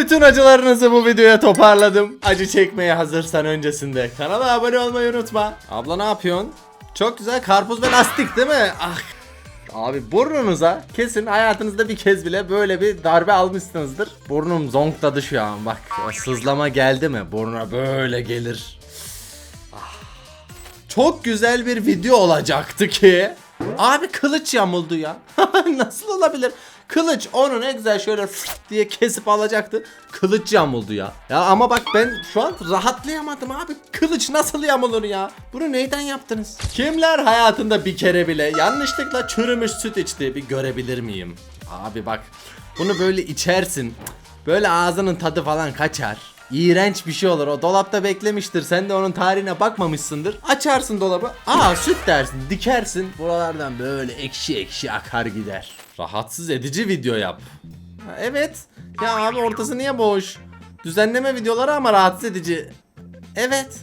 Bütün acılarınızı bu videoya toparladım. Acı çekmeye hazırsan öncesinde kanala abone olmayı unutma. Abla ne yapıyorsun? Çok güzel karpuz ve lastik değil mi? Ah. Abi burnunuza kesin hayatınızda bir kez bile böyle bir darbe almışsınızdır. Burnum zonkladı şu an bak. Sızlama geldi mi? Burnuna böyle gelir. Ah. Çok güzel bir video olacaktı ki. Abi kılıç yamuldu ya. Nasıl olabilir? Kılıç onu ne güzel şöyle diye kesip alacaktı. Kılıç yamuldu ya. Ya ama bak ben şu an rahatlayamadım abi. Kılıç nasıl yamulur ya? Bunu neyden yaptınız? Kimler hayatında bir kere bile yanlışlıkla çürümüş süt içti bir görebilir miyim? Abi bak bunu böyle içersin. Böyle ağzının tadı falan kaçar. İğrenç bir şey olur. O dolapta beklemiştir. Sen de onun tarihine bakmamışsındır. Açarsın dolabı. Aa süt dersin. Dikersin. Buralardan böyle ekşi ekşi akar gider. Rahatsız edici video yap. Ha, evet. Ya abi ortası niye boş? Düzenleme videoları ama rahatsız edici. Evet.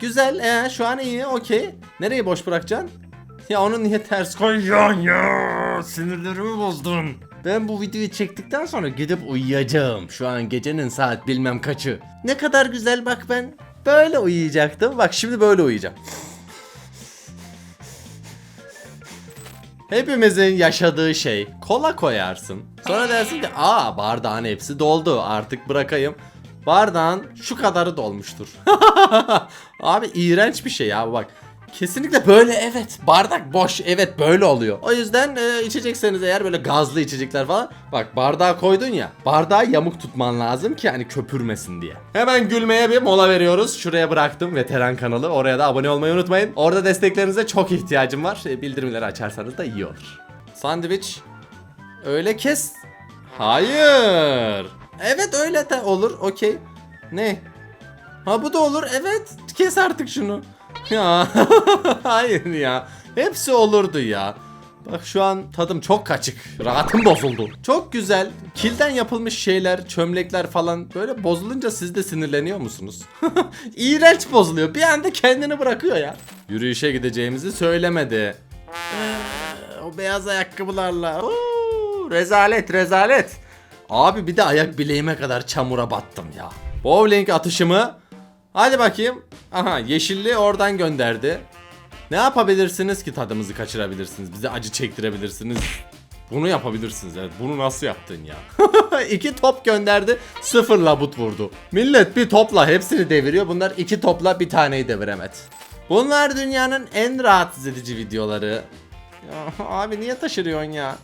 Güzel. Ee, şu an iyi. Okey. Nereyi boş bırakacaksın? Ya onu niye ters koyuyorsun ya? Sinirlerimi bozdun. Ben bu videoyu çektikten sonra gidip uyuyacağım. Şu an gecenin saat bilmem kaçı. Ne kadar güzel bak ben böyle uyuyacaktım. Bak şimdi böyle uyuyacağım. Hepimizin yaşadığı şey kola koyarsın. Sonra dersin ki aa bardağın hepsi doldu artık bırakayım. Bardağın şu kadarı dolmuştur. Abi iğrenç bir şey ya bak. Kesinlikle böyle evet. Bardak boş evet böyle oluyor. O yüzden e, içecekseniz eğer böyle gazlı içecekler falan. Bak bardağa koydun ya. Bardağı yamuk tutman lazım ki hani köpürmesin diye. Hemen gülmeye bir mola veriyoruz. Şuraya bıraktım veteran kanalı. Oraya da abone olmayı unutmayın. Orada desteklerinize çok ihtiyacım var. E, bildirimleri açarsanız da iyi olur. Sandviç. Öyle kes. Hayır. Evet öyle de olur. Okey. Ne? Ha bu da olur. Evet. Kes artık şunu. Ya hayır ya. Hepsi olurdu ya. Bak şu an tadım çok kaçık. Rahatım bozuldu. Çok güzel. Kilden yapılmış şeyler, çömlekler falan böyle bozulunca siz de sinirleniyor musunuz? İğrenç bozuluyor. Bir anda kendini bırakıyor ya. Yürüyüşe gideceğimizi söylemedi. Ee, o beyaz ayakkabılarla. Oo, rezalet rezalet. Abi bir de ayak bileğime kadar çamura battım ya. Bowling atışımı. Hadi bakayım. Aha yeşilli oradan gönderdi. Ne yapabilirsiniz ki tadımızı kaçırabilirsiniz? Bize acı çektirebilirsiniz. Bunu yapabilirsiniz evet. Bunu nasıl yaptın ya? iki top gönderdi. Sıfır labut vurdu. Millet bir topla hepsini deviriyor. Bunlar iki topla bir taneyi deviremedi. Bunlar dünyanın en rahatsız edici videoları. Ya, abi niye taşırıyorsun ya?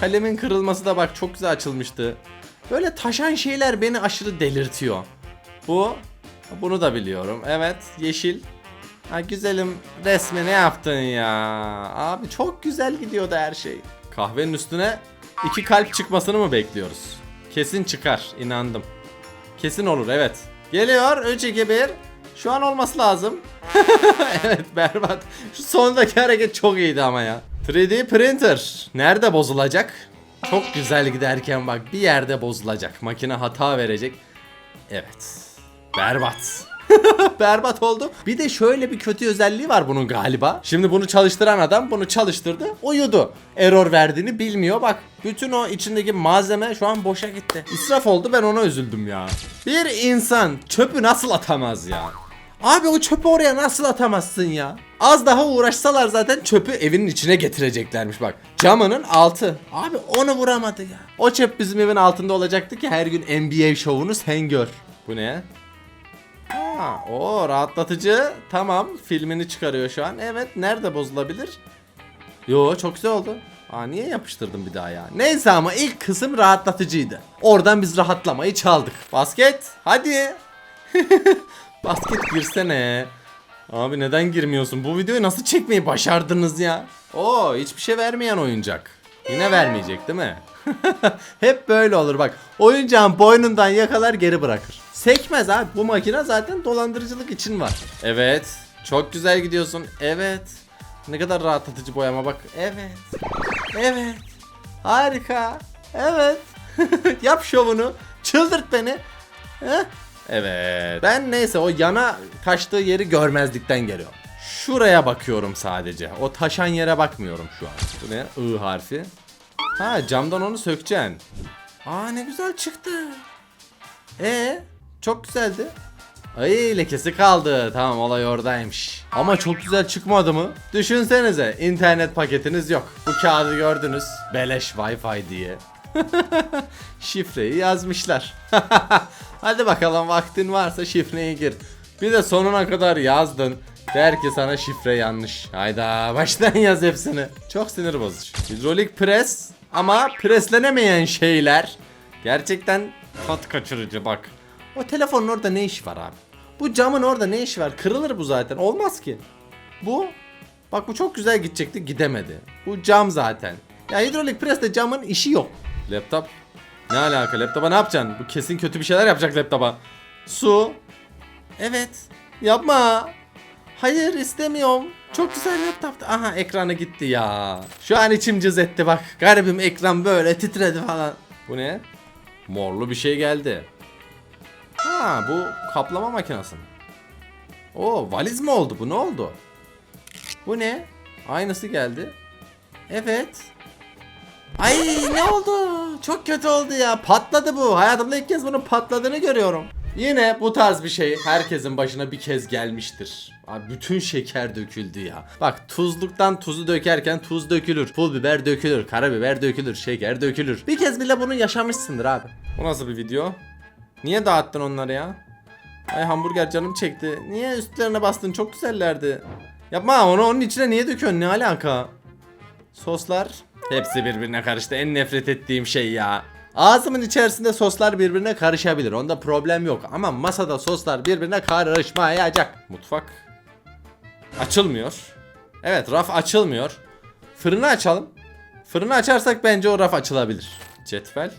Kalemin kırılması da bak çok güzel açılmıştı. Böyle taşan şeyler beni aşırı delirtiyor. Bu bunu da biliyorum. Evet yeşil. Ha güzelim resmi ne yaptın ya? Abi çok güzel gidiyordu her şey. Kahvenin üstüne iki kalp çıkmasını mı bekliyoruz? Kesin çıkar inandım. Kesin olur evet. Geliyor 3 2 1. Şu an olması lazım. evet berbat. Şu sondaki hareket çok iyiydi ama ya. 3D printer nerede bozulacak? Çok güzel giderken bak bir yerde bozulacak. Makine hata verecek. Evet. Berbat. Berbat oldu. Bir de şöyle bir kötü özelliği var bunun galiba. Şimdi bunu çalıştıran adam bunu çalıştırdı. Uyudu. Error verdiğini bilmiyor. Bak bütün o içindeki malzeme şu an boşa gitti. İsraf oldu ben ona üzüldüm ya. Bir insan çöpü nasıl atamaz ya? Abi o çöpü oraya nasıl atamazsın ya? Az daha uğraşsalar zaten çöpü evinin içine getireceklermiş bak. Camının altı. Abi onu vuramadı ya. O çöp bizim evin altında olacaktı ki her gün NBA şovunu sen gör. Bu ne? O rahatlatıcı. Tamam, filmini çıkarıyor şu an. Evet, nerede bozulabilir? Yo, çok güzel oldu. Aa niye yapıştırdım bir daha ya? Neyse ama ilk kısım rahatlatıcıydı. Oradan biz rahatlamayı çaldık. Basket, hadi. Basket girsene. Abi neden girmiyorsun? Bu videoyu nasıl çekmeyi başardınız ya? Oo, hiçbir şey vermeyen oyuncak. Yine vermeyecek değil mi? Hep böyle olur bak. Oyuncağın boynundan yakalar geri bırakır. Sekmez abi. Bu makine zaten dolandırıcılık için var. Evet. Çok güzel gidiyorsun. Evet. Ne kadar rahatlatıcı boyama bak. Evet. Evet. Harika. Evet. Yap şovunu. Çıldırt beni. Heh. Evet. Ben neyse o yana kaçtığı yeri görmezlikten geliyorum. Şuraya bakıyorum sadece. O taşan yere bakmıyorum şu an. Bu ne? I harfi. Ha camdan onu sökeceksin. Aa ne güzel çıktı. E çok güzeldi. Ay lekesi kaldı. Tamam olay oradaymış. Ama çok güzel çıkmadı mı? Düşünsenize internet paketiniz yok. Bu kağıdı gördünüz. Beleş Wi-Fi diye. Şifreyi yazmışlar. Hadi bakalım vaktin varsa şifreyi gir. Bir de sonuna kadar yazdın. Der ki sana şifre yanlış. Hayda baştan yaz hepsini. Çok sinir bozucu. Hidrolik pres ama preslenemeyen şeyler. Gerçekten tat kaçırıcı bak. O telefonun orada ne işi var abi? Bu camın orada ne işi var? Kırılır bu zaten. Olmaz ki. Bu bak bu çok güzel gidecekti gidemedi. Bu cam zaten. Ya hidrolik presle camın işi yok. Laptop ne alaka? Laptopa ne yapacaksın? Bu kesin kötü bir şeyler yapacak laptopa. Su. Evet. Yapma. Hayır istemiyorum. Çok güzel laptoptu. Aha ekranı gitti ya. Şu an içim cız etti bak. Garibim ekran böyle titredi falan. Bu ne? Morlu bir şey geldi. Ha bu kaplama makinesi? Oo valiz mi oldu bu ne oldu? Bu ne? Aynısı geldi. Evet. Ay ne oldu? Çok kötü oldu ya. Patladı bu. Hayatımda ilk kez bunun patladığını görüyorum. Yine bu tarz bir şey herkesin başına bir kez gelmiştir. Abi bütün şeker döküldü ya. Bak tuzluktan tuzu dökerken tuz dökülür. Pul biber dökülür. Karabiber dökülür. Şeker dökülür. Bir kez bile bunu yaşamışsındır abi. Bu nasıl bir video? Niye dağıttın onları ya? Ay hamburger canım çekti. Niye üstlerine bastın? Çok güzellerdi. Yapma onu onun içine niye döküyorsun? Ne alaka? Soslar hepsi birbirine karıştı. En nefret ettiğim şey ya. Ağzımın içerisinde soslar birbirine karışabilir. Onda problem yok. Ama masada soslar birbirine karışmayacak. Mutfak açılmıyor. Evet raf açılmıyor. Fırını açalım. Fırını açarsak bence o raf açılabilir. Cetvel.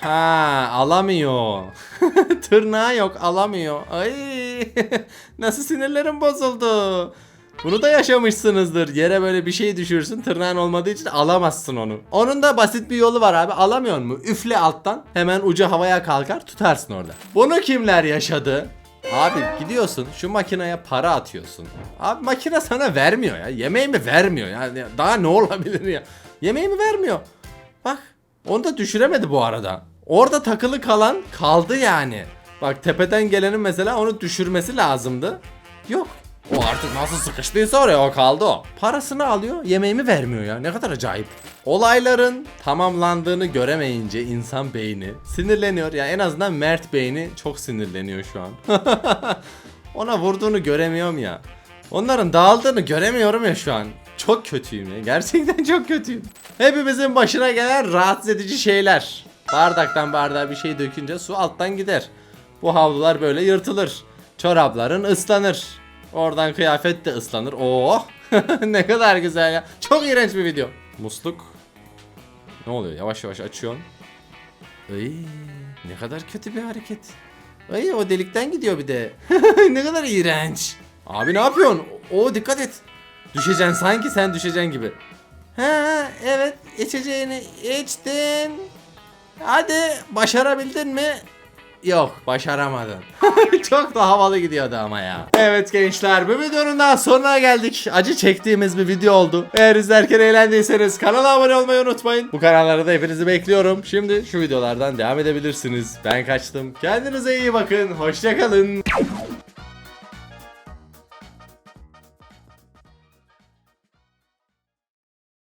Ha alamıyor. Tırnağı yok alamıyor. Ay nasıl sinirlerim bozuldu. Bunu da yaşamışsınızdır. Yere böyle bir şey düşürsün tırnağın olmadığı için alamazsın onu. Onun da basit bir yolu var abi. Alamıyor mu? Üfle alttan. Hemen ucu havaya kalkar tutarsın orada. Bunu kimler yaşadı? Abi gidiyorsun şu makineye para atıyorsun. Abi makine sana vermiyor ya. Yemeğimi vermiyor yani. Daha ne olabilir ya? Yemeğimi vermiyor. Bak onu da düşüremedi bu arada. Orada takılı kalan kaldı yani. Bak tepeden gelenin mesela onu düşürmesi lazımdı. Yok. O artık nasıl sıkıştıysa oraya o kaldı o. Parasını alıyor yemeğimi vermiyor ya ne kadar acayip. Olayların tamamlandığını göremeyince insan beyni sinirleniyor. Ya en azından Mert beyni çok sinirleniyor şu an. Ona vurduğunu göremiyorum ya. Onların dağıldığını göremiyorum ya şu an. Çok kötüyüm ya. Gerçekten çok kötüyüm. Hepimizin başına gelen rahatsız edici şeyler. Bardaktan bardağa bir şey dökünce su alttan gider. Bu havlular böyle yırtılır. Çorapların ıslanır. Oradan kıyafet de ıslanır. Oh! ne kadar güzel ya. Çok iğrenç bir video. Musluk. Ne oluyor? Yavaş yavaş açıyorsun. Ay, ne kadar kötü bir hareket. Ay o delikten gidiyor bir de. ne kadar iğrenç. Abi ne yapıyorsun? O dikkat et. Düşeceksin sanki sen düşeceksin gibi. Ha evet içeceğini içtin. Hadi başarabildin mi? Yok başaramadın. Çok da havalı gidiyordu ama ya. Evet gençler bu videonun daha sonuna geldik. Acı çektiğimiz bir video oldu. Eğer izlerken eğlendiyseniz kanala abone olmayı unutmayın. Bu kanallarda hepinizi bekliyorum. Şimdi şu videolardan devam edebilirsiniz. Ben kaçtım. Kendinize iyi bakın. Hoşçakalın.